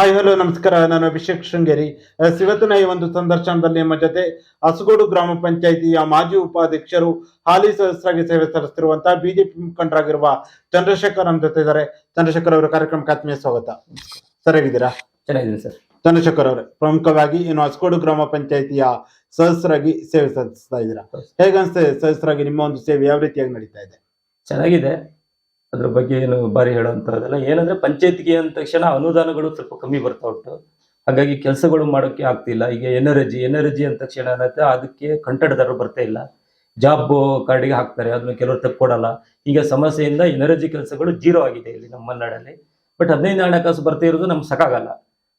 Hi hello ನಮಸ್ಕಾರ. ನಾನು ಅಭಿಷೇಕ್ ಶೃಂಗೇರಿ. ಸಿವತ್ತಿನ ಇವತ್ತಿನ ಈ ಒಂದು ಸಂದರ್ಶನದಲ್ಲಿ ನಿಮ್ಮ ಜೊತೆ ಹಸಗೋಡು ಗ್ರಾಮ ಪಂಚಾಯಿತಿಯ ಮಾಜಿ ಉಪಾಧ್ಯಕ್ಷರು ಹಾಲಿ ಸದಸ್ಯರಾಗಿ ಸೇವೆ ಸಲ್ಲಿಸುತ್ತಿರುವಂತಹ ಬಿಜೆಪಿ ಮುಖಂಡರಾಗಿರುವ ಚಂದ್ರಶೇಖರ್ ನಮ್ಮ ಜೊತೆ ಇದ್ದಾರೆ. ಚಂದ್ರಶೇಖರ್ ಅವರ ಕಾರ್ಯಕ್ರಮಕ್ಕೆ ಆತ್ಮೀಯ ಸ್ವಾಗತ. ಸರ್ ಹೇಗಿದ್ದೀರಾ ಚೆನ್ನಾಗಿದ್ದೀನಿ ಸರ್. ಚಂದ್ರಶೇಖರ್ ಅವರೇ ಪ್ರಮುಖವಾಗಿ ಏನು ಹಸಗೋಡು ಗ್ರಾಮ ಪಂಚಾಯಿತಿಯ ಸದಸ್ಯರಾಗಿ ಸೇವೆ ಸಲ್ಲಿಸ್ತಾ ಇದ್ದೀರಾ? ಹೇಗನ್ಸ್ತದೆ ಸದಸ್ಯರಾಗಿ ನಿಮ್ಮ ಒಂದು ಸೇವೆ ಯಾವ ರೀತಿಯಾಗಿ ನಡೀತಾ ಇದೆ? ಚೆನ್ನಾಗಿದೆ. ಅದ್ರ ಬಗ್ಗೆ ಏನು ಬಾರಿ ಹೇಳುವಂತದಲ್ಲ ಏನಂದ್ರೆ ಪಂಚಾಯತ್ಗೆ ಅಂದ ತಕ್ಷಣ ಅನುದಾನಗಳು ಸ್ವಲ್ಪ ಕಮ್ಮಿ ಬರ್ತಾ ಉಂಟು. ಹಾಗಾಗಿ ಕೆಲಸಗಳು ಮಾಡೋಕ್ಕೆ ಆಗ್ತಿಲ್ಲ. ಈಗ ಎನರ್ಜಿ ಎನರ್ಜಿ ಅಂದ ತಕ್ಷಣ ಏನಾಗುತ್ತೆ ಅದಕ್ಕೆ ಕಂಟಡದಾರರು ಬರ್ತಾ ಇಲ್ಲ. ಜಾಬ್ ಕಾರ್ಡಿಗೆ ಹಾಕ್ತಾರೆ. ಅದನ್ನ ಕೆಲವರು ತಕ್ಕೊಡಲ್ಲ ಈಗ ಸಮಸ್ಯೆಯಿಂದ ಎನರ್ಜಿ ಕೆಲಸಗಳು ಜೀರೋ ಆಗಿದೆ ಇಲ್ಲಿ ನಮ್ಮ ಮಲೆನಾಡಲ್ಲಿ. ಬಟ್ ಹದಿನೈದು ಹಣಕಾಸು ಬರ್ತಾ ಇರೋದು ನಮ್ಗೆ ಸಾಕಾಗಲ್ಲ.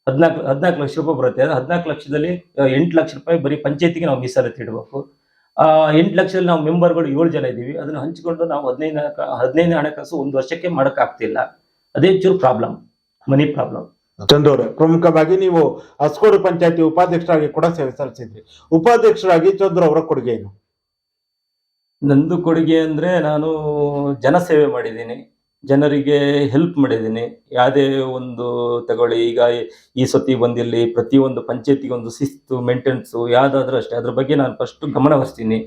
ಹದಿನಾಲ್ಕು ಹದಿನಾಲ್ಕು ಲಕ್ಷ ರೂಪಾಯಿ ಬರುತ್ತೆ. ಅದು ಹದಿನಾಲ್ಕು ಲಕ್ಷದಲ್ಲಿ, ಎಂಟು ಲಕ್ಷ ರೂಪಾಯಿ ಬರೀ ಪಂಚಾಯತಿಗೆ ನಾವು ಮೀಸಲಾತಿ ಇಡಬೇಕು ಎಂಟು ಲಕ್ಷದಲ್ಲಿ ನಾವು ಮೆಂಬರ್ಗಳು ಏಳು ಜನ ಇದ್ದೀವಿ. ಅದನ್ನ ಹಂಚಿಕೊಂಡು ನಾವು ಹದಿನೈದು ಹದಿನೈದು ಹಣಕಾಸು ಒಂದು ವರ್ಷಕ್ಕೆ ಮಾಡೋಕ್ಕಾಗ್ತಿಲ್ಲ. ಅದೇ ಚೂರು ಪ್ರಾಬ್ಲಮ್ ಮನಿ ಪ್ರಾಬ್ಲಮ್. ಚಂದ್ರು ಅವರೇ ಪ್ರಮುಖವಾಗಿ ನೀವು ಹಸ್ಕೋಡು ಪಂಚಾಯತಿ ಉಪಾಧ್ಯಕ್ಷರಾಗಿ ಕೂಡ ಸೇವೆ ಸಲ್ಲಿಸಿದ್ರಿ. ಉಪಾಧ್ಯಕ್ಷರಾಗಿ ಚಂದ್ರ ಅವರ ಕೊಡುಗೆ ಏನು? ನಂದು ಕೊಡುಗೆ ಅಂದ್ರೆ ನಾನು ಜನಸೇವೆ ಮಾಡಿದ್ದೀನಿ. ಜನರಿಗೆ ಹೆಲ್ಪ್ ಮಾಡಿದ್ದೀನಿ. ಯಾವುದೇ ಒಂದು ತಗೊಳ್ಳಿ, ಈಗ ಈ ಸತಿ ಬಂದಿರಲಿ ಪ್ರತಿಯೊಂದು ಪಂಚಾಯತಿಗೆ ಒಂದು ಶಿಸ್ತು ಮೇಂಟೆನ್ಸು ಯಾವುದಾದ್ರೂ ಅಷ್ಟೇ. ಅದ್ರ ಬಗ್ಗೆ ನಾನು ಫಸ್ಟು ಗಮನ ಹರಿಸ್ತೀನಿ.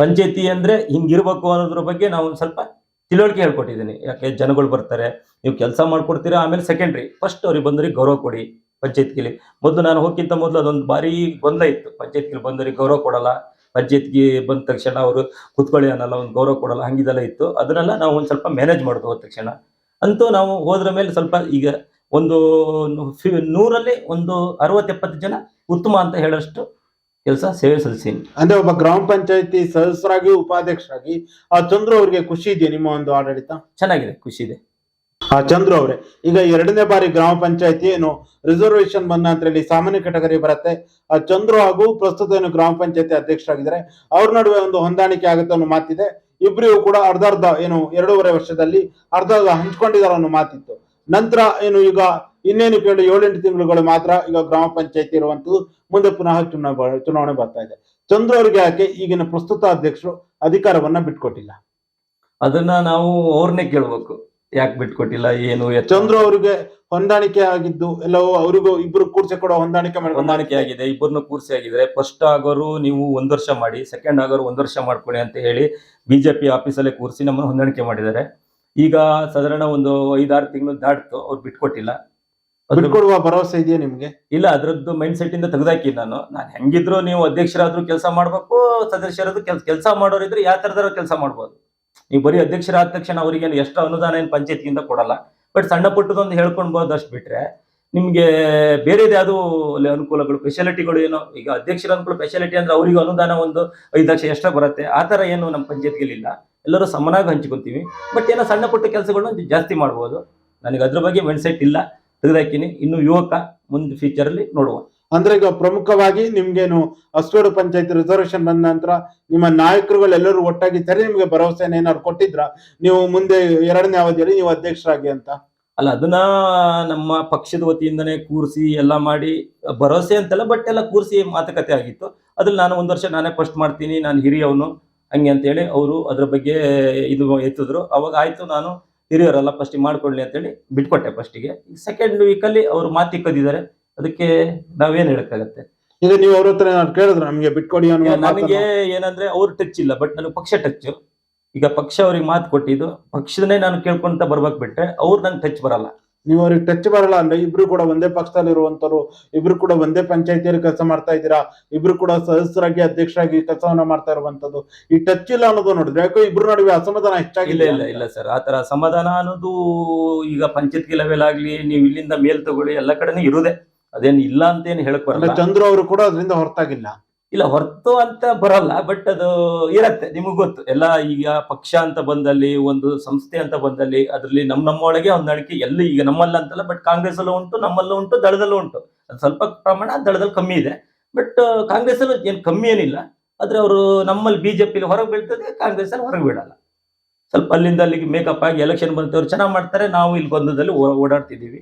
ಪಂಚಾಯತಿ ಅಂದರೆ ಹಿಂಗಿರ್ಬೇಕು ಅನ್ನೋದ್ರ ಬಗ್ಗೆ ನಾವು ಒಂದು ಸ್ವಲ್ಪ ತಿಳುವಳಿಕೆ ಹೇಳ್ಕೊಟ್ಟಿದ್ದೀನಿ. ಯಾಕೆ ಜನಗಳು ಬರ್ತಾರೆ, ನೀವು ಕೆಲಸ ಮಾಡ್ಕೊಡ್ತೀರಾ, ಆಮೇಲೆ ಸೆಕೆಂಡ್ರಿ ಫಸ್ಟ್ ಅವ್ರಿಗೆ ಬಂದವ್ರಿಗೆ ಗೌರವ ಕೊಡಿ ಪಂಚಾಯತ್ಗಿಲಿ ಮೊದಲು ನಾನು ಹೋಗಿಂತ ಮೊದಲು ಅದೊಂದು ಭಾರಿ ಗೊಂದಲ ಇತ್ತು. ಪಂಚಾಯತ್ಗಿಲಿ ಬಂದವ್ರಿಗೆ ಗೌರವ ಕೊಡಲ್ಲ. ಪಂಚಾಯತ್ಗೆ ಬಂದ ತಕ್ಷಣ ಅವರು ಕುತ್ಕೊಳ್ಳಿ ಅನ್ನಲ್ಲ ಒಂದು ಗೌರವ ಕೊಡಲ್ಲ ಹಂಗಿದೆಲ್ಲ ಇತ್ತು. ಅದನ್ನೆಲ್ಲ ನಾವು ಒಂದು ಸ್ವಲ್ಪ ಮ್ಯಾನೇಜ್ ಮಾಡೋದು ಹೋದ ತಕ್ಷಣ. ಅಂತೂ ನಾವು ಹೋದ್ರ ಮೇಲೆ ಸ್ವಲ್ಪ ಈಗ ಒಂದು ಫಿ- ನೂರಲ್ಲಿ ಒಂದು ಅರವತ್ತೆಪ್ಪತ್ತು ಜನ ಉತ್ತಮ ಅಂತ ಹೇಳೋಷ್ಟು ಕೆಲಸ ಸೇವೆ ಸಲ್ಲಿಸೀನಿ ಅಂದ್ರೆ ಒಬ್ಬ ಗ್ರಾಮ ಪಂಚಾಯತಿ ಸದಸ್ಯರಾಗಿ ಉಪಾಧ್ಯಕ್ಷರಾಗಿ ಆ ಚಂದ್ರು ಅವರಿಗೆ ಖುಷಿ ಇದೆಯಾ ನಿಮ್ಮ ಒಂದು ಆಡಳಿತ? ಚೆನ್ನಾಗಿದೆ ಖುಷಿ ಇದೆ. ಆ ಚಂದ್ರು ಅವರೇ. ಈಗ ಎರಡನೇ ಬಾರಿ ಗ್ರಾಮ ಪಂಚಾಯತಿ ಏನು ರಿಸರ್ವೇಶನ್ ಬಂದ ಇಲ್ಲಿ ಸಾಮಾನ್ಯ ಕೆಟಗರಿ ಬರುತ್ತೆ. ಆ ಚಂದ್ರು ಹಾಗೂ ಪ್ರಸ್ತುತ ಏನು ಗ್ರಾಮ ಪಂಚಾಯತಿ ಅಧ್ಯಕ್ಷರಾಗಿದ್ದಾರೆ. ಅವ್ರ ನಡುವೆ ಒಂದು ಹೊಂದಾಣಿಕೆ ಆಗುತ್ತೆ ಅನ್ನೋ ಮಾತಿದೆ. ಇಬ್ಬರಿಗೂ ಕೂಡ ಅರ್ಧ ಅರ್ಧ ಏನು ಎರಡೂವರೆ ವರ್ಷದಲ್ಲಿ ಅರ್ಧ ಅರ್ಧ ಹಂಚ್ಕೊಂಡಿದ್ದಾರೆ ಅನ್ನೋ ಮಾತಿತ್ತು. ನಂತರ ಏನು ಈಗ ಇನ್ನೇನು ಕೇಳಿ ಏಳೆಂಟು ತಿಂಗಳುಗಳು ಮಾತ್ರ ಈಗ ಗ್ರಾಮ ಪಂಚಾಯತಿ ಇರುವಂತದ್ದು ಮುಂದೆ ಪುನಃ ಚುನಾವಣೆ ಚುನಾವಣೆ ಬರ್ತಾ ಇದೆ. ಚಂದ್ರು ಅವರಿಗೆ ಯಾಕೆ ಈಗಿನ ಪ್ರಸ್ತುತ ಅಧ್ಯಕ್ಷರು ಅಧಿಕಾರವನ್ನ ಬಿಟ್ಕೊಟ್ಟಿಲ್ಲ? ಅದನ್ನ ನಾವು ಅವ್ರನ್ನೇ ಕೇಳ್ಬೇಕು. ಯಾಕೆ ಬಿಟ್ಕೊಟ್ಟಿಲ್ಲ ಏನು ಚಂದ್ರ ಅವ್ರಿಗೆ ಹೊಂದಾಣಿಕೆ ಆಗಿದ್ದು ಎಲ್ಲವೂ ಅವರಿಗೂ ಇಬ್ರು ಕೂರ್ಸಿ ಕೊಡೋ ಹೊಂದಾಣಿಕೆ ಮಾಡ್ಕೊಂಡು ಹೊಂದಾಣಿಕೆ ಆಗಿದೆ ಇಬ್ಬರನ್ನು ಕೂರ್ಸಿ ಆಗಿದ್ರೆ ಫಸ್ಟ್ ಆಗೋರು ನೀವು ಒಂದ್ ವರ್ಷ ಮಾಡಿ ಸೆಕೆಂಡ್ ಆಗೋರು ಒಂದ್ ವರ್ಷ ಮಾಡ್ಕೊಳ್ಳಿ ಅಂತ ಹೇಳಿ ಬಿಜೆಪಿ ಆಫೀಸಲ್ಲೇ ಕೂರಿಸಿ ನಮ್ಮನ್ನು ಹೊಂದಾಣಿಕೆ ಮಾಡಿದ್ದಾರೆ. ಈಗ ಸಾಧಾರಣ ಒಂದು ಐದಾರು ತಿಂಗಳು ದಾಟ್ತು ಅವ್ರು ಬಿಟ್ಕೊಟ್ಟಿಲ್ಲ. ಅದು- ಬಿಟ್ಕೊಡುವ ಭರವಸೆ ಇದೆಯಾ ನಿಮ್ಗೆ? ಇಲ್ಲ ಅದ್ರದ್ದು ಮೈಂಡ್ ಸೆಟ್ ಇಂದ ತೆಗ್ದಾಕಿ ನಾನು. ನಾನು ಹೆಂಗಿದ್ರು ನೀವು ಅಧ್ಯಕ್ಷರಾದ್ರೂ ಕೆಲಸ ಮಾಡ್ಬೇಕು ಸದಸ್ಯರಾದ್ರೂ ಕೆಲ್ಸ ಕೆಲಸ ಮಾಡೋರಿದ್ರೆ ಯಾವ ತರದಾರ ಕೆಲಸ ಮಾಡ್ಬೋದು. ನೀವು ಬರೀ ಅಧ್ಯಕ್ಷರಾದ ತಕ್ಷಣ ಅವರಿಗೆ ಎಷ್ಟು ಅನುದಾನ ಏನು ಪಂಚಾಯತಿಯಿಂದ ಕೊಡಲ್ಲ. ಬಟ್ ಸಣ್ಣ ಪುಟ್ಟದೊಂದು ಹೇಳ್ಕೊಂಡ್ಬೋದು ಅಷ್ಟು ಬಿಟ್ರೆ, ನಿಮ್ಗೆ ಬೇರೆದು ಯಾವುದು ಅನುಕೂಲಗಳು ಫೆಸಿಲಿಟಿಗಳು ಏನೋ, ಈಗ ಅಧ್ಯಕ್ಷರ ಅನುಕೂಲ ಫೆಸಿಲಿಟಿ ಅಂದ್ರೆ ಅವರಿಗೆ ಅನುದಾನ ಒಂದು ಐದು ಲಕ್ಷ ಎಷ್ಟೋ ಬರುತ್ತೆ. ಆ ತರ ಏನು ನಮ್ಮ ಪಂಚಾಯತ್ಗಳಿಲ್ಲ ಎಲ್ಲರೂ ಸಮನಾಗಿ ಹಂಚ್ಕೊಂತೀವಿ. ಬಟ್ ಏನೋ ಸಣ್ಣ ಪುಟ್ಟ ಕೆಲಸಗಳನ್ನ ಜಾಸ್ತಿ ಮಾಡ್ಬೋದು. ನನಗೆ ಅದ್ರ ಬಗ್ಗೆ ಮೈಂಡ್ ಸೆಟ್ ಇಲ್ಲ. ತೆಗೆದಾಕಿನಿ. ಇನ್ನು ಯುವಕ ಮುಂದೆ ಫ್ಯೂಚರ್ ಅಲ್ಲಿ ನೋಡುವ. ಅಂದ್ರೆ ಈಗ ಪ್ರಮುಖವಾಗಿ ನಿಮ್ಗೇನು ಅಷ್ಟೋಡು ಪಂಚಾಯತ್ ರಿಸರ್ವೇಶನ್ ಬಂದ ನಂತರ ನಿಮ್ಮ ನಾಯಕರುಗಳು ಎಲ್ಲರೂ ಒಟ್ಟಾಗಿ ಸರಿ ನಿಮ್ಗೆ ಭರವಸೆನ ಏನಾದ್ರು ಕೊಟ್ಟಿದ್ರ? ನೀವು ಮುಂದೆ ಎರಡನೇ ಅವಧಿಯಲ್ಲಿ ನೀವು ಅಧ್ಯಕ್ಷರಾಗಿ ಅಂತ. ಅಲ್ಲ, ಅದನ್ನ ನಮ್ಮ ಪಕ್ಷದ ವತಿಯಿಂದನೇ ಕೂರಿಸಿ ಎಲ್ಲ ಮಾಡಿ ಭರವಸೆ ಅಂತಲ್ಲ ಬಟ್ ಎಲ್ಲ ಕೂರಿಸಿ ಮಾತುಕತೆ ಆಗಿತ್ತು. ಅದ್ರಲ್ಲಿ ನಾನು ಒಂದು ವರ್ಷ ನಾನೇ ಫಸ್ಟ್ ಮಾಡ್ತೀನಿ, ನಾನು ಹಿರಿಯವನು, ಹಂಗೆ ಅಂತೇಳಿ ಅವರು ಅದ್ರ ಬಗ್ಗೆ ಇದು ಎತ್ತಿದ್ರು. ಅವಾಗ ಆಯ್ತು, ನಾನು ಹಿರಿಯರಲ್ಲ ಫಸ್ಟ್ ಮಾಡ್ಕೊಳ್ಳಿ ಅಂತೇಳಿ ಬಿಟ್ಕೊಟ್ಟೆ ಫಸ್ಟಿಗೆ ಸೆಕೆಂಡ್ ವೀಕಲ್ಲಿ ಅವರು ಮಾತಿಕ್ಕದಿದ್ದಾರೆ. ಅದಕ್ಕೆ ನಾವೇನ್ ಹೇಳಕ್ಕಾಗತ್ತೆ? ಈಗ ನೀವು ಅವ್ರ ಹತ್ರ ಕೇಳಿದ್ರೆ ನಮ್ಗೆ ಬಿಟ್ಕೊಡಿ ಅನ್ನೋ ನನಗೆ ಏನಂದ್ರೆ ಅವ್ರು ಟಚ್ ಇಲ್ಲ ಬಟ್ ನನಗೆ ಪಕ್ಷ ಟಚ್ ಈಗ ಪಕ್ಷ ಅವ್ರಿಗೆ ಮಾತು ಕೊಟ್ಟಿದ್ದು ಪಕ್ಷದನ್ನೇ ನಾನು ಕೇಳ್ಕೊಂತ ಬರ್ಬೇಕು ಬಿಟ್ರೆ ಅವ್ರು ನಂಗೆ ಟಚ್ ಬರಲ್ಲ. ನೀವು ಅವ್ರಿಗೆ ಟಚ್ ಬರಲ್ಲ ಅಂದ್ರೆ ಇಬ್ರು ಕೂಡ ಒಂದೇ ಪಕ್ಷದಲ್ಲಿ ಇರುವಂತರು ಇಬ್ರು ಕೂಡ ಒಂದೇ ಪಂಚಾಯತಿಯಲ್ಲಿ ಕೆಲಸ ಮಾಡ್ತಾ ಇದ್ದೀರಾ ಇಬ್ರು ಕೂಡ ಸದಸ್ಯರಾಗಿ ಅಧ್ಯಕ್ಷರಾಗಿ ಕೆಲಸವನ್ನ ಮಾಡ್ತಾ ಇರುವಂತದ್ದು. ಈ ಟಚ್ ಇಲ್ಲ ಅನ್ನೋದು ನೋಡಿದ್ರೆ ಯಾಕೋ ಇಬ್ರು ನಡುವೆ ಅಸಮಾಧಾನ ಇಲ್ಲ ಹೆಚ್ಚಾಗಿಲ್ಲ ಇಲ್ಲ ಇಲ್ಲ ಸರ್ ಆತರ ಸಮಾಧಾನ ಅನ್ನೋದು ಈಗ ಪಂಚಾಯತ್ಗೆ ಲೆವೆಲ್ ಆಗ್ಲಿ ನೀವು ಇಲ್ಲಿಂದ ಮೇಲ್ ತಗೊಳ್ಳಿ ಎಲ್ಲ ಕಡೆನೂ ಇರುದೇ ಅದೇನು ಇಲ್ಲ ಅಂತ ಏನು ಹೇಳಕ್ ಬರಲ್ಲ. ಚಂದ್ರು ಅವರು ಕೂಡ ಅದರಿಂದ ಹೊರತಾಗಿಲ್ಲ. ಇಲ್ಲ ಹೊರತು ಅಂತ ಬರಲ್ಲ ಬಟ್ ಅದು ಇರತ್ತೆ ನಿಮಗ್ ಗೊತ್ತು. ಎಲ್ಲ ಈಗ ಪಕ್ಷ ಅಂತ ಬಂದಲ್ಲಿ ಒಂದು ಸಂಸ್ಥೆ ಅಂತ ಬಂದಲ್ಲಿ ಅದ್ರಲ್ಲಿ ನಮ್ ನಮ್ಮೊಳಗೆ ಹೊಂದಾಣಿಕೆ ಎಲ್ಲ ಈಗ ನಮ್ಮಲ್ಲ ಅಂತಲ್ಲ ಬಟ್ ಕಾಂಗ್ರೆಸ್ ಅಲ್ಲೂ ಉಂಟು ನಮ್ಮಲ್ಲೂ ಉಂಟು ದಳದಲ್ಲೂ ಉಂಟು. ಅದು ಸ್ವಲ್ಪ ಪ್ರಮಾಣ ದಳದಲ್ಲಿ ಕಮ್ಮಿ ಇದೆ. ಬಟ್ ಕಾಂಗ್ರೆಸ್ ಅಲ್ಲೂ ಏನು ಕಮ್ಮಿ ಏನಿಲ್ಲ. ಆದ್ರೆ ಅವರು ನಮ್ಮಲ್ಲಿ ಬಿಜೆಪಿ ಹೊರಗೆ ಬೀಳ್ತದೆ ಕಾಂಗ್ರೆಸ್ ಅಲ್ಲಿ ಹೊರಗೆ ಬೀಳಲ್ಲ. ಸ್ವಲ್ಪ ಅಲ್ಲಿಂದ ಅಲ್ಲಿಗೆ ಮೇಕಪ್ ಆಗಿ ಎಲೆಕ್ಷನ್ ಬಂತವ್ರು ಚೆನ್ನಾಗಿ ಮಾಡ್ತಾರೆ ನಾವು ಇಲ್ಲಿ ಗೊಂದದಲ್ಲಿ ಓಡಾಡ್ತಿದ್ದೀವಿ. ಓಡಾಡ್ತಿದೀವಿ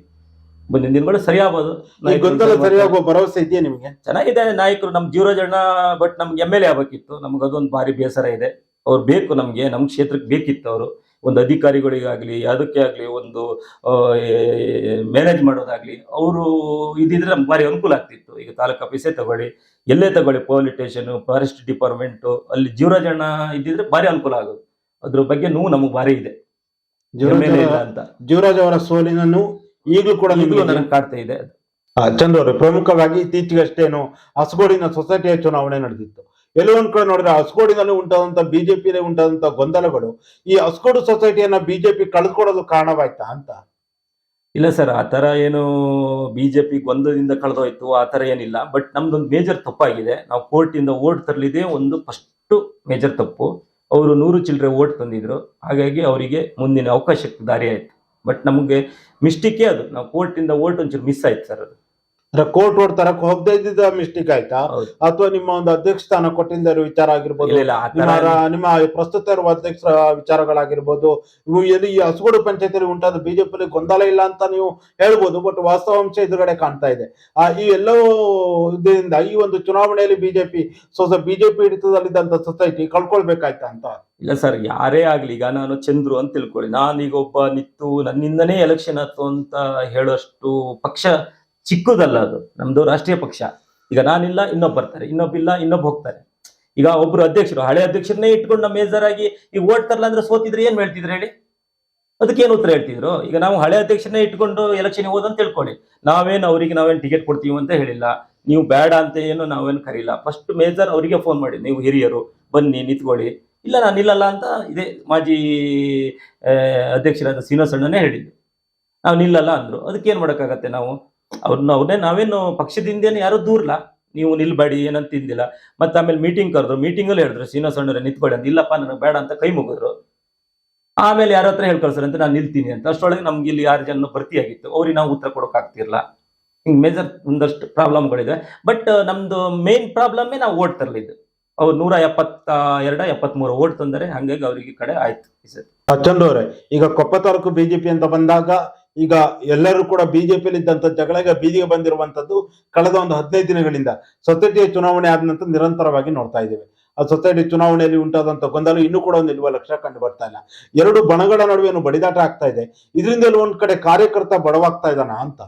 ಮುಂದಿನ ದಿನಗಳು ಸರಿ ಆಗ್ಬೋದು ಈ ಗೊಂದಲ ಸರಿಯಾಗುವ ಭರವಸೆ ಇದೆಯಾ ನಿಮಗೆ? ಚೆನ್ನಾಗಿದೆ. ನಾಯಕರು ನಮ್ ಜೀವರಾಜಣ್ಣ ಬಟ್ ನಮ್ಗೆ ಎಂ ಎಲ್ ಎ ಆಗ್ಬೇಕಿತ್ತು. ನಮ್ಗೆ ಅದೊಂದು ಭಾರಿ ಬೇಸರ ಇದೆ. ಅವ್ರು ಬೇಕು ನಮ್ಗೆ ನಮ್ ಕ್ಷೇತ್ರಕ್ಕೆ ಬೇಕಿತ್ತು ಅವರು. ಒಂದು ಅಧಿಕಾರಿಗಳಿಗಾಗ್ಲಿ ಅದಕ್ಕೆ ಆಗ್ಲಿ ಒಂದು ಮ್ಯಾನೇಜ್ ಮಾಡೋದಾಗ್ಲಿ ಅವರು ಇದಿದ್ರೆ ನಮ್ಗೆ ಭಾರಿ ಅನುಕೂಲ ಆಗ್ತಿತ್ತು. ಈಗ ತಾಲೂಕು ಆಫೀಸೇ ತಗೊಳ್ಳಿ ಎಲ್ಲೇ ತಗೊಳ್ಳಿ ಪೊಲೀಸ್ ಸ್ಟೇಷನ್ ಫಾರೆಸ್ಟ್ ಡಿಪಾರ್ಟ್ಮೆಂಟ್ ಅಲ್ಲಿ ಜೀವರಾಜಣ್ಣ ಇದ್ದಿದ್ರೆ ಭಾರಿ ಅನುಕೂಲ ಆಗೋದು. ಅದ್ರ ಬಗ್ಗೆ ನೋವು ನಮಗೆ ಭಾರಿ ಇದೆ. ಅಂತ. ಜೀವರಾಜ್ ಅವರ ಸೋಲಿನನ್ನು ಈಗಲೂ ಕೂಡ ನಿಮಗೆ ನನಗೆ ಕಾಡ್ತಾ ಇದೆ ಚಂದ್ರ ಅವರು ಪ್ರಮುಖವಾಗಿ ಇತ್ತೀಚೆಗಷ್ಟೇನು ಹಸಗೋಡಿನ ಸೊಸೈಟಿಯ ಚುನಾವಣೆ ನಡೆದಿತ್ತು. ಎಲ್ಲೋ ಒಂದ್ ಕಡೆ ನೋಡಿದ್ರೆ ಹಸಗೋಡಿನಲ್ಲಿ ಉಂಟಾದಂತ ಬಿಜೆಪಿ ಉಂಟಾದಂತ ಗೊಂದಲಗಳು ಈ ಹಸಗೋಡು ಸೊಸೈಟಿಯನ್ನ ಬಿಜೆಪಿ ಕಳೆದುಕೊಡೋದು ಕಾರಣವಾಯ್ತಾ ಅಂತ? ಇಲ್ಲ ಸರ್ ಆ ತರ ಏನು ಬಿಜೆಪಿ ಗೊಂದಲದಿಂದ ಕಳೆದೋಯ್ತು ಆ ತರ ಏನಿಲ್ಲ. ಬಟ್ ನಮ್ದೊಂದು ಮೇಜರ್ ತಪ್ಪಾಗಿದೆ. ನಾವು ಕೋರ್ಟ್ ಇಂದ ಓಟ್ ತರಲಿದೆ ಒಂದು ಫಸ್ಟ್ ಮೇಜರ್ ತಪ್ಪು. ಅವರು ನೂರು ಚಿಲ್ಲರೆ ಓಟ್ ತಂದಿದ್ರು. ಹಾಗಾಗಿ ಅವರಿಗೆ ಮುಂದಿನ ಅವಕಾಶಕ್ಕೆ ದಾರಿ ಆಯ್ತು ಬಟ್ ನಮಗೆ ಮಿಸ್ಟೇಕೇ ಅದು. ನಾವು ಕೋರ್ಟ್ ಇಂದ ಓಟ್ ಒಂಚೂರು ಮಿಸ್ ಆಯ್ತು ಸರ್ ಅದು. ಅಂದ್ರೆ ಕೋರ್ಟ್ ರೋಡ್ ತರಕ್ ಹೋಗದೆ ಇದ್ದಿದ್ದ ಮಿಸ್ಟೇಕ್ ಆಯ್ತಾ. ಅಥವಾ ನಿಮ್ಮ ಒಂದು ಅಧ್ಯಕ್ಷ ಸ್ಥಾನ ಕೊಟ್ಟಿಂದ ವಿಚಾರ ಆಗಿರ್ಬೋದು ನಿಮ್ಮ ಪ್ರಸ್ತುತ ಇರುವ ಅಧ್ಯಕ್ಷರ ವಿಚಾರಗಳಾಗಿರ್ಬೋದು ಇವು ಎಲ್ಲಿ ಈ ಹಸುಗೋಡು ಪಂಚಾಯತಿಯಲ್ಲಿ ಉಂಟಾದ ಬಿಜೆಪಿ ಗೊಂದಲ ಇಲ್ಲ ಅಂತ ನೀವು ಹೇಳ್ಬೋದು ಬಟ್ ವಾಸ್ತವಾಂಶ ಎದುರುಗಡೆ ಕಾಣ್ತಾ ಇದೆ. ಆ ಈ ಎಲ್ಲವೂ ಇದರಿಂದ ಈ ಒಂದು ಚುನಾವಣೆಯಲ್ಲಿ ಬಿಜೆಪಿ ಸೊ ಬಿಜೆಪಿ ಹಿಡಿತದಲ್ಲಿದ್ದಂತ ಸೊಸೈಟಿ ಕಳ್ಕೊಳ್ಬೇಕಾಯ್ತಾ ಅಂತ? ಇಲ್ಲ ಸರ್ ಯಾರೇ ಆಗ್ಲಿ ಈಗ ನಾನು ಚಂದ್ರು ಅಂತ ತಿಳ್ಕೊಳ್ಳಿ. ನಾನೀಗ ಒಬ್ಬ ನಿತ್ತು ನನ್ನಿಂದನೇ ಎಲೆಕ್ಷನ್ ಆಯ್ತು ಅಂತ ಹೇಳೋಷ್ಟು ಪಕ್ಷ ಚಿಕ್ಕದಲ್ಲ ಅದು, ನಮ್ದು ರಾಷ್ಟ್ರೀಯ ಪಕ್ಷ. ಈಗ ನಾನಿಲ್ಲ, ಇನ್ನೊಬ್ಬ ಬರ್ತಾರೆ ಇನ್ನೊಬ್ಬಿಲ್ಲ ಇನ್ನೊಬ್ಬ ಹೋಗ್ತಾರೆ. ಈಗ ಒಬ್ರು ಅಧ್ಯಕ್ಷರು, ಹಳೆ ಅಧ್ಯಕ್ಷರನ್ನೇ ಇಟ್ಕೊಂಡು ನಮ್ಮ ಮೇಜರ್ ಆಗಿ ಈಗ ಓಟ್ ತರಲ್ಲ ಅಂದ್ರೆ ಸೋತಿದ್ರೆ ಏನ್ ಹೇಳ್ತಿದ್ರು ಹೇಳಿ? ಅದಕ್ಕೆ ಏನು ಉತ್ತರ ಹೇಳ್ತಿದ್ರು? ಈಗ ನಾವು ಹಳೆ ಅಧ್ಯಕ್ಷರನ್ನೇ ಇಟ್ಕೊಂಡು ಎಲೆಕ್ಷನ್ ಹೋದಂತ ತಿಳ್ಕೊಳ್ಳಿ. ನಾವೇನು ಅವರಿಗೆ ನಾವೇನು ಟಿಕೆಟ್ ಕೊಡ್ತೀವಿ ಅಂತ ಹೇಳಿಲ್ಲ. ನೀವು ಬೇಡ ಅಂತ ಏನು ನಾವೇನು ಕರೀಲ್ಲ. ಫಸ್ಟ್ ಮೇಜರ್ ಅವರಿಗೆ ಫೋನ್ ಮಾಡಿ, ನೀವು ಹಿರಿಯರು, ಬನ್ನಿ, ನಿಂತ್ಕೊಳ್ಳಿ. ಇಲ್ಲ, ನಾನು ನಿಲ್ಲಲ್ಲ ಅಂತ ಇದೇ ಮಾಜಿ ಅಧ್ಯಕ್ಷರಾದ ಶ್ರೀನಿವಾಸಣ್ಣನೇ ಹೇಳಿದ್ದು. ನಾವು ನಿಲ್ಲಲ್ಲ ಅಂದ್ರು. ಅದಕ್ಕೆ ಏನು ಮಾಡಕ್ಕಾಗತ್ತೆ ನಾವು? ಅವ್ರನ್ನ ಅವ್ರನ್ನೇ ನಾವೇನು ಪಕ್ಷದಿಂದೇನು ಯಾರು ದೂರ್ಲ. ನೀವು ನಿಲ್ಬೇಡಿ, ಏನಂತ ತಿಂದಿಲ್ಲ ಮತ್ತೆ ಆಮೇಲೆ ಮೀಟಿಂಗ್ ಕರೆದ್ರು. ಮೀಟಿಂಗ್ ಅಲ್ಲಿ ಹೇಳಿದ್ರು ಶ್ರೀನಿವಾಸಣ್ಣರೇ ನಿಂತ್ಕೊಳ್ಳಿ ಅಂತ. ಇಲ್ಲಪ್ಪ, ನನಗೆ ಬೇಡ ಅಂತ ಕೈ ಮುಗಿದ್ರು. ಆಮೇಲೆ ಯಾರ ಹತ್ರ ಹೇಳ್ಕಳ್ಸ್ತಾರೆ ಅಂತ ನಾನು ನಿಲ್ತೀನಿ ಅಂತ. ಅಷ್ಟೊಳಗೆ ನಮ್ಗೆ ಇಲ್ಲಿ ಆರು ಜನ ಭರ್ತಿಯಾಗಿತ್ತು. ಅವ್ರಿಗೆ ನಾವು ಉತ್ತರ ಕೊಡೋಕೆ ಹಿಂಗೆ ಮೇಜರ್ ಒಂದಷ್ಟು ಪ್ರಾಬ್ಲಮ್ಗಳಿದೆ ಬಟ್ ನಮ್ದು ಮೇನ್ ಪ್ರಾಬ್ಲಮ್ಮೇ ನಾವು ಓಟ್ ತರಲಿದ್ದು ಅವ್ರು ನೂರ ಎಪ್ಪತ್ತ ಎರಡ, ಎಪ್ಪತ್ಮೂರು ಓಟ್ ತಂದರೆ ಹಂಗಾಗಿ ಅವರಿಗೆ ಕಡೆ ಆಯ್ತು ಈ ಸತಿ. ಚಂದ್ರು ಈಗ ಕೊಪ್ಪ ತಾಲೂಕು ಬಿಜೆಪಿ ಅಂತ ಬಂದಾಗ ಈಗ ಎಲ್ಲರೂ ಕೂಡ ಬಿಜೆಪಿಯಲ್ಲಿ ಇದ್ದಂತ ಜಗಳ ಬೀದಿಗೆ ಬಂದಿರುವಂತದ್ದು ಕಳೆದ ಒಂದು ಹದಿನೈದು ದಿನಗಳಿಂದ ಸೊಸೈಟಿಯ ಚುನಾವಣೆ ಆದ ನಂತರ ನಿರಂತರವಾಗಿ ನೋಡ್ತಾ ಇದ್ದೇವೆ. ಆ ಸೊಸೈಟಿ ಚುನಾವಣೆಯಲ್ಲಿ ಉಂಟಾದಂತ ಗೊಂದಲ ಇನ್ನೂ ಕೂಡ ಒಂದು ನಿಲ್ಲುವ ಲಕ್ಷ ಕಂಡು ಬರ್ತಾ ಇಲ್ಲ. ಎರಡು ಬಣಗಳ ನಡುವೆ ಬಡಿದಾಟ ಆಗ್ತಾ ಇದೆ. ಇದರಿಂದ ಒಂದ್ ಕಡೆ ಕಾರ್ಯಕರ್ತ ಬಡವಾಗ್ತಾ ಇದ್ದಾನ ಅಂತ?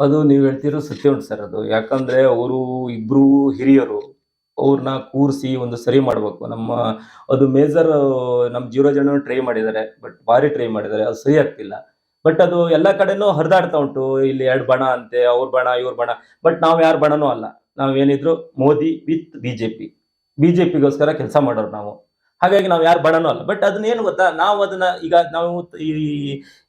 ಅದು ನೀವು ಹೇಳ್ತಿರೋ ಸತ್ಯ ಉಂಟು ಸರ್ ಅದು. ಯಾಕಂದ್ರೆ ಅವರು ಇಬ್ರು ಹಿರಿಯರು ಅವ್ರನ್ನ ಕೂರಿಸಿ ಒಂದು ಸರಿ ಮಾಡ್ಬೇಕು. ನಮ್ಮ ಅದು ಮೇಜರ್, ನಮ್ಮ ಜೀವರಾಜಣ್ಣ ಟ್ರೈ ಮಾಡಿದ್ದಾರೆ, ಬಟ್ ಭಾರಿ ಟ್ರೈ ಮಾಡಿದ್ದಾರೆ. ಅದು ಸರಿ ಆಗ್ತಿಲ್ಲ. ಬಟ್ ಅದು ಎಲ್ಲ ಕಡೆನೂ ಹರಿದಾಡ್ತಾ ಉಂಟು. ಇಲ್ಲಿ ಎರಡು ಬಣ ಅಂತೆ, ಅವ್ರ ಬಣ, ಇವ್ರ ಬಣ. ಬಟ್ ನಾವು ಯಾರ ಬಣನೂ ಅಲ್ಲ. ನಾವೇನಿದ್ರು ಮೋದಿ ವಿತ್ ಬಿಜೆಪಿ. ಬಿಜೆಪಿಗೋಸ್ಕರ ಕೆಲಸ ಮಾಡೋರು ನಾವು. ಹಾಗಾಗಿ ನಾವು ಯಾರು ಬಣನೂ ಅಲ್ಲ. ಬಟ್ ಅದನ್ನ ಏನು ಗೊತ್ತಾ? ನಾವು ಅದನ್ನ ಈಗ ನಾವು ಈ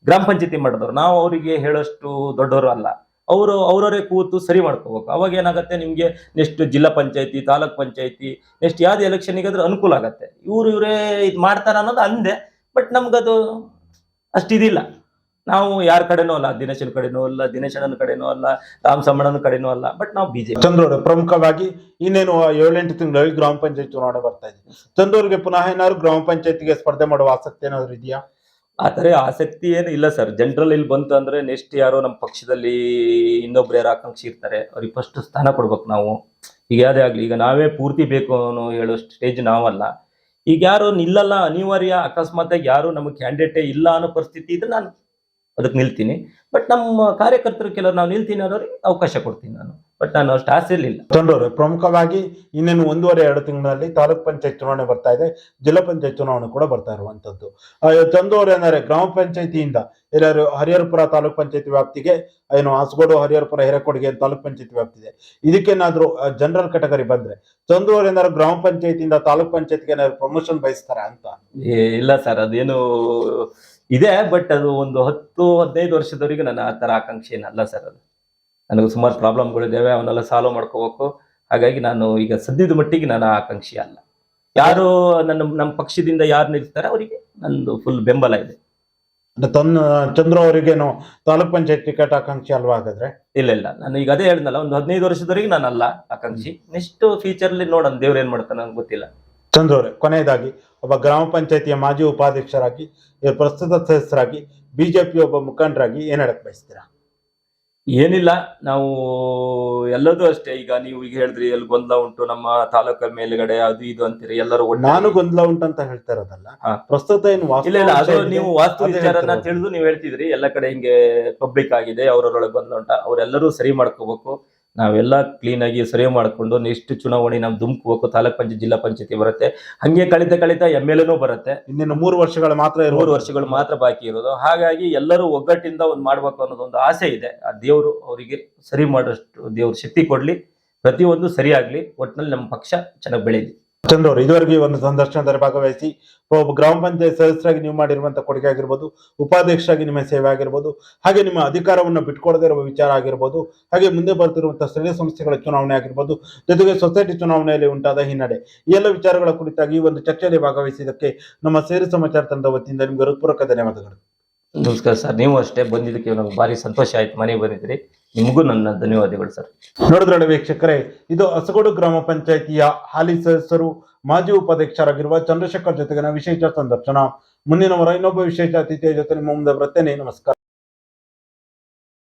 ಗ್ರಾಮ ಪಂಚಾಯತಿ ಮಾಡಿದವ್ರು. ನಾವು ಅವರಿಗೆ ಹೇಳೋಷ್ಟು ದೊಡ್ಡವರು ಅಲ್ಲ. ಅವರು ಅವರವರೇ ಕೂತು ಸರಿ ಮಾಡ್ಕೋಬೇಕು. ಅವಾಗ ಏನಾಗುತ್ತೆ? ನಿಮಗೆ ನೆಕ್ಸ್ಟ್ ಜಿಲ್ಲಾ ಪಂಚಾಯತಿ, ತಾಲೂಕ್ ಪಂಚಾಯತಿ ನೆಕ್ಸ್ಟ್ ಯಾವ್ದು ಎಲೆಕ್ಷನ್ಗೆ ಅನುಕೂಲ ಆಗುತ್ತೆ. ಇವ್ರು ಇವರೇ ಇದು ಮಾಡ್ತಾರ ಅನ್ನೋದು ಅಂದೆ. ಬಟ್ ನಮ್ಗದು ಅಷ್ಟಿದಿಲ್ಲ ನಾವು ಯಾರ ಕಡೆನೂ ಅಲ್ಲ ದಿನೇಶನ್ ಕಡೆನೂ ಅಲ್ಲ ದಿನೇಶಣ್ಣನ ಕಡೆನೂ ಅಲ್ಲ ರಾಮ್ ಸಮ್ಮಣ್ಣನ ಕಡೆನೂ ಅಲ್ಲ ಬಟ್ ನಾವು ಬಿಜೆಪಿ ಚಂದ್ರವರು ಪ್ರಮುಖವಾಗಿ ಇನ್ನೇನು ಏಳೆಂಟು ತಿಂಗಳಲ್ಲಿ ಗ್ರಾಮ ಪಂಚಾಯತ್ ಚುನಾವಣೆ ಬರ್ತಾ ಇದೆ. ಚಂದ್ರವ್ರಿಗೆ ಪುನಃ ಏನಾದ್ರು ಗ್ರಾಮ ಪಂಚಾಯತ್ಗೆ ಸ್ಪರ್ಧೆ ಮಾಡುವ ಆಸಕ್ತಿ ಏನಾದ್ರು ಇದೆಯಾ? ಆ ಥರ ಆಸಕ್ತಿ ಏನು ಇಲ್ಲ ಸರ್. ಜನರಲ್ ಇಲ್ಲಿ ಬಂತು ಅಂದ್ರೆ ನೆಕ್ಸ್ಟ್ ಯಾರೋ ನಮ್ಮ ಪಕ್ಷದಲ್ಲಿ ಇನ್ನೊಬ್ರು ಯಾರು ಆಕಾಂಕ್ಷಿ ಇರ್ತಾರೆ. ಅವ್ರಿಗೆ ಫಸ್ಟ್ ಸ್ಥಾನ ಕೊಡ್ಬೇಕು ನಾವು. ಈಗ ಯಾವುದೇ ಆಗ್ಲಿ ಈಗ ನಾವೇ ಪೂರ್ತಿ ಬೇಕು ಅನ್ನೋ ಹೇಳೋ ಸ್ಟೇಜ್ ನಾವಲ್ಲ. ಈಗ ಯಾರು ನಿಲ್ಲಲ್ಲ ಅನಿವಾರ್ಯ ಅಕಸ್ಮಾತ್ ಯಾರು ನಮಗೆ ಕ್ಯಾಂಡಿಡೇಟೇ ಇಲ್ಲ ಅನ್ನೋ ಪರಿಸ್ಥಿತಿ ಇದ್ರೆ ನಾನು ಅದಕ್ಕೆ ನಿಲ್ತೀನಿ. ಬಟ್ ನಮ್ಮ ಕಾರ್ಯಕರ್ತರು ಕೆಲವರು ನಾವು ನಿಲ್ತೀನಿ ಅನ್ನೋರಿಗೆ ಅವಕಾಶ ಕೊಡ್ತೀನಿ ನಾನು. ಬಟ್ ನಾನು ಅಷ್ಟು ಇರಲಿಲ್ಲ. ಚಂದ್ರವ್ರೆ ಪ್ರಮುಖವಾಗಿ ಇನ್ನೇನು ಒಂದೂವರೆ ಎರಡು ತಿಂಗಳಲ್ಲಿ ತಾಲೂಕ್ ಪಂಚಾಯತ್ ಚುನಾವಣೆ ಬರ್ತಾ ಇದೆ. ಜಿಲ್ಲಾ ಪಂಚಾಯತ್ ಚುನಾವಣೆ ಕೂಡ ಬರ್ತಾ ಇರುವಂತದ್ದು ಚಂದೂರು ಏನಾದ್ರೆ ಗ್ರಾಮ ಪಂಚಾಯತಿಯಿಂದ ಎಲ್ಲಾರು ಹರಿಹರಪುರ ತಾಲೂಕ್ ಪಂಚಾಯತಿ ವ್ಯಾಪ್ತಿಗೆ ಏನು ಹಾಸಗೋಡು ಹರಿಹರಪುರ ಹಿರೇಕೊಡಿಗೆ ತಾಲೂಕ್ ಪಂಚಾಯತಿ ವ್ಯಾಪ್ತಿದೆ. ಇದಕ್ಕೇನಾದ್ರೂ ಜನರಲ್ ಕೆಟಗರಿ ಬಂದ್ರೆ ಚಂದೂರು ಏನಾದ್ರು ಗ್ರಾಮ ಪಂಚಾಯತಿಯಿಂದ ತಾಲೂಕ್ ಪಂಚಾಯತ್ಗೆ ಏನಾದ್ರು ಪ್ರಮೋಷನ್ ಬಯಸ್ತಾರೆ ಅಂತ? ಇಲ್ಲ ಸರ್ ಅದೇನು ಇದೆ ಬಟ್ ಅದು ಒಂದು ಹತ್ತು ಹದಿನೈದು ವರ್ಷದವರೆಗೆ ನನ್ನ ಆ ಥರ ಆಕಾಂಕ್ಷೆ ಏನಲ್ಲ ಸರ್ ಅದು. ನನಗೆ ಸುಮಾರು ಪ್ರಾಬ್ಲಮ್ಗಳಿದ್ದಾವೆ ಅವನ್ನೆಲ್ಲ ಸಾಲ್ವ್ ಮಾಡ್ಕೋಬೇಕು. ಹಾಗಾಗಿ ನಾನು ಈಗ ಸದ್ಯದ ಮಟ್ಟಿಗೆ ನಾನು ಆಕಾಂಕ್ಷಿ ಅಲ್ಲ. ಯಾರು ನನ್ನ ನಮ್ಮ ಪಕ್ಷದಿಂದ ಯಾರು ನಿಲ್ತಾರೆ ಅವರಿಗೆ ನಂದು ಫುಲ್ ಬೆಂಬಲ ಇದೆ. ತನ್ನ ಚಂದ್ರ ಅವರಿಗೇನು ತಾಲೂಕ್ ಪಂಚಾಯತ್ ಟಿಕೆಟ್ ಆಕಾಂಕ್ಷಿ ಅಲ್ವಾ ಹಾಗಾದ್ರೆ? ಇಲ್ಲ ಇಲ್ಲ. ನಾನು ಈಗ ಅದೇ ಹೇಳಿದ್ನಲ್ಲ ಒಂದು ಹದಿನೈದು ವರ್ಷದವರೆಗೆ ನಾನಲ್ಲ ಆಕಾಂಕ್ಷಿ. ನೆಕ್ಸ್ಟ್ ಫ್ಯೂಚರ್ಲಿ ನೋಡೋಣ ದೇವ್ರು ಏನ್ ಮಾಡ್ತಾನೆ ನಂಗೆ ಗೊತ್ತಿಲ್ಲ. ಚಂದ್ರು ಅವರೇ ಕೊನೆಯದಾಗಿ ಒಬ್ಬ ಗ್ರಾಮ ಪಂಚಾಯತಿಯ ಮಾಜಿ ಉಪಾಧ್ಯಕ್ಷರಾಗಿ ಇವ್ರ ಪ್ರಸ್ತುತ ಸದಸ್ಯರಾಗಿ ಬಿಜೆಪಿ ಒಬ್ಬ ಮುಖಂಡರಾಗಿ ಏನ್ ಹೇಳಕ್ ಬಯಸ್ತೀರಾ? ಏನಿಲ್ಲ ನಾವು ಎಲ್ಲದೂ ಅಷ್ಟೇ. ಈಗ ನೀವು ಈಗ ಹೇಳಿದ್ರಿ ಎಲ್ಲಿ ಗೊಂದಲ ಉಂಟು ನಮ್ಮ ತಾಲೂಕ ಮೇಲ್ಗಡೆ ಅದು ಇದು ಅಂತೀರಿ ಎಲ್ಲರೂ ನಾನು ಗೊಂದಲ ಉಂಟಂತ ಹೇಳ್ತಾ ಇರೋದಲ್ಲ ಪ್ರಸ್ತುತ ಏನು ಇಲ್ಲ ಇಲ್ಲ ಅದು ನೀವು ವಾಸ್ತು ವಿಚಾರನ ತಿಳಿದು ನೀವು ಹೇಳ್ತಿದ್ರಿ ಎಲ್ಲ ಕಡೆ ಹಿಂಗೆ ಪಬ್ಲಿಕ್ ಆಗಿದೆ ಅವರೊಳಗೆ ಗೊಂದಲ ಉಂಟ ಅವರೆಲ್ಲರೂ ಸರಿ ಮಾಡ್ಕೋಬೇಕು. ನಾವೆಲ್ಲ ಕ್ಲೀನ್ ಆಗಿ ಸರಿ ಮಾಡ್ಕೊಂಡು ನೆಕ್ಸ್ಟ್ ಚುನಾವಣೆ ನಾವು ದುಮ್ಕೋಬೇಕು ತಾಲೂಕ್ ಪಂಚಾಯತ್ ಜಿಲ್ಲಾ ಪಂಚಾಯತಿ ಬರುತ್ತೆ. ಹಂಗೆ ಕಳಿತ ಕಳಿತ ಎಂ ಎಲ್ ಎನೂ ಬರುತ್ತೆ. ಇನ್ನೇನು ಮೂರು ವರ್ಷಗಳು ಮಾತ್ರ ಮೂರು ವರ್ಷಗಳು ಮಾತ್ರ ಬಾಕಿ ಇರೋದು. ಹಾಗಾಗಿ ಎಲ್ಲರೂ ಒಗ್ಗಟ್ಟಿಂದ ಒಂದು ಮಾಡ್ಬೇಕು ಅನ್ನೋದು ಒಂದು ಆಸೆ ಇದೆ. ಆ ದೇವರು ಅವರಿಗೆ ಸರಿ ಮಾಡೋಷ್ಟು ದೇವ್ರ ಶಕ್ತಿ ಕೊಡಲಿ. ಪ್ರತಿಯೊಂದು ಸರಿಯಾಗಲಿ ಒಟ್ಟಿನಲ್ಲಿ ನಮ್ಮ ಪಕ್ಷ ಚೆನ್ನಾಗಿ ಬೆಳೀಲಿ. ಚಂದ್ರ ಅವರು ಇದುವರೆಗೆ ಒಂದು ಸಂದರ್ಶನದಲ್ಲಿ ಭಾಗವಹಿಸಿ, ಒಬ್ಬ ಗ್ರಾಮ ಪಂಚಾಯತ್ ಸದಸ್ಯರಾಗಿ ನೀವು ಮಾಡಿರುವಂತಹ ಕೊಡುಗೆ ಆಗಿರ್ಬೋದು, ಉಪಾಧ್ಯಕ್ಷರಾಗಿ ನಿಮ್ಮ ಸೇವೆ ಆಗಿರ್ಬೋದು, ಹಾಗೆ ನಿಮ್ಮ ಅಧಿಕಾರವನ್ನು ಬಿಟ್ಕೊಡದೇ ಇರುವ ವಿಚಾರ ಆಗಿರ್ಬೋದು, ಹಾಗೆ ಮುಂದೆ ಬರ್ತಿರುವಂತಹ ಸ್ಥಳೀಯ ಸಂಸ್ಥೆಗಳ ಚುನಾವಣೆ ಆಗಿರ್ಬೋದು, ಜೊತೆಗೆ ಸೊಸೈಟಿ ಚುನಾವಣೆಯಲ್ಲಿ ಉಂಟಾದ ಹಿನ್ನಡೆ, ಈ ಎಲ್ಲ ವಿಚಾರಗಳ ಕುರಿತಾಗಿ ಈ ಒಂದು ಚರ್ಚೆಯಲ್ಲಿ ಭಾಗವಹಿಸಿದ್ದಕ್ಕೆ ನಮ್ಮ ಸೇರಿ ಸಮಾಚಾರ ತಂಡದ ವತಿಯಿಂದ ನಿಮ್ಗೆ ಹೃತ್ಪೂರ್ವಕ ಧನ್ಯವಾದಗಳು. ನಮಸ್ಕಾರ ಸರ್, ನೀವು ಅಷ್ಟೇ ಬಂದಿದ್ದಕ್ಕೆ ನಮ್ಗೆ ಭಾರಿ ಸಂತೋಷ ಆಯ್ತು, ಮನೆಗೆ ಬಂದಿದ್ರಿ ನಿಮಗೂ ನನ್ನ ಧನ್ಯವಾದಗಳು ಸರ್. ನೋಡಿದ್ರಲ್ಲ ವೀಕ್ಷಕರೇ, ಇದು ಹಸಗೋಡು ಗ್ರಾಮ ಪಂಚಾಯಿತಿಯ ಹಾಲಿ ಸದಸ್ಯರು, ಮಾಜಿ ಉಪಾಧ್ಯಕ್ಷರಾಗಿರುವ ಚಂದ್ರಶೇಖರ್ ಜೊತೆಗಿನ ವಿಶೇಷ ಸಂದರ್ಶನ. ಮುಂದಿನವರ ಇನ್ನೊಬ್ಬ ವಿಶೇಷ ಅತಿಥಿಯ ಜೊತೆ ನಿಮ್ಮ ಮುಂದೆ ಬರುತ್ತೇನೆ. ನಮಸ್ಕಾರ.